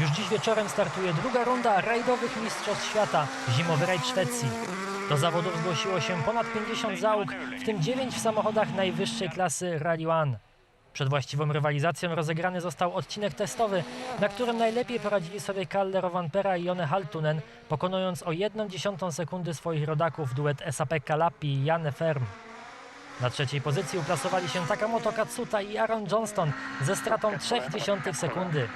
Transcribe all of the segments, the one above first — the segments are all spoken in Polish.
Już dziś wieczorem startuje druga runda rajdowych Mistrzostw Świata, zimowy rajd Szwecji. Do zawodów zgłosiło się ponad 50 załóg, w tym 9 w samochodach najwyższej klasy Rally One. Przed właściwą rywalizacją rozegrany został odcinek testowy, na którym najlepiej poradzili sobie Kalle Rovanpera i Jone Haltunen, pokonując o 1 dziesiątą sekundy swoich rodaków duet SAP Kalapi i Janne Ferm. Na trzeciej pozycji uplasowali się Takamoto Katsuta i Aaron Johnston ze stratą 0,3 sekundy.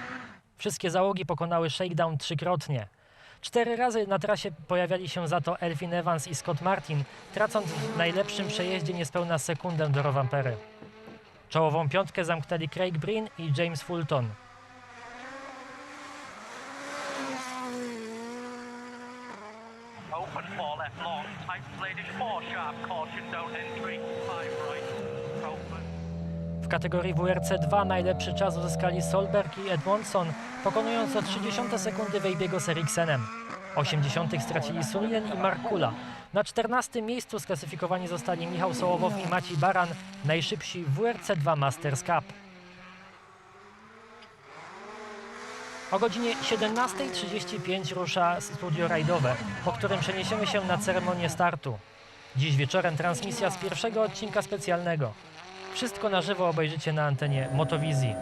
Wszystkie załogi pokonały shakedown trzykrotnie. Cztery razy na trasie pojawiali się za to Elfin Evans i Scott Martin, tracąc w najlepszym przejeździe niespełna sekundę do Rovanpery. Czołową piątkę zamknęli Craig Breen i James Fulton. Open four left long, tight bladed four sharp, caution don't entry, five kategorii WRC 2 najlepszy czas uzyskali Solberg i Edmondson, pokonując o 30 sekundy Weibiego z Eriksenem. 80 stracili Suninen i Markula. Na 14 miejscu sklasyfikowani zostali Michał Sołowow i Maciej Baran, najszybsi w WRC 2 Masters Cup. O godzinie 17.35 rusza studio rajdowe, po którym przeniesiemy się na ceremonię startu. Dziś wieczorem transmisja z pierwszego odcinka specjalnego. Wszystko na żywo obejrzycie na antenie Motowizji.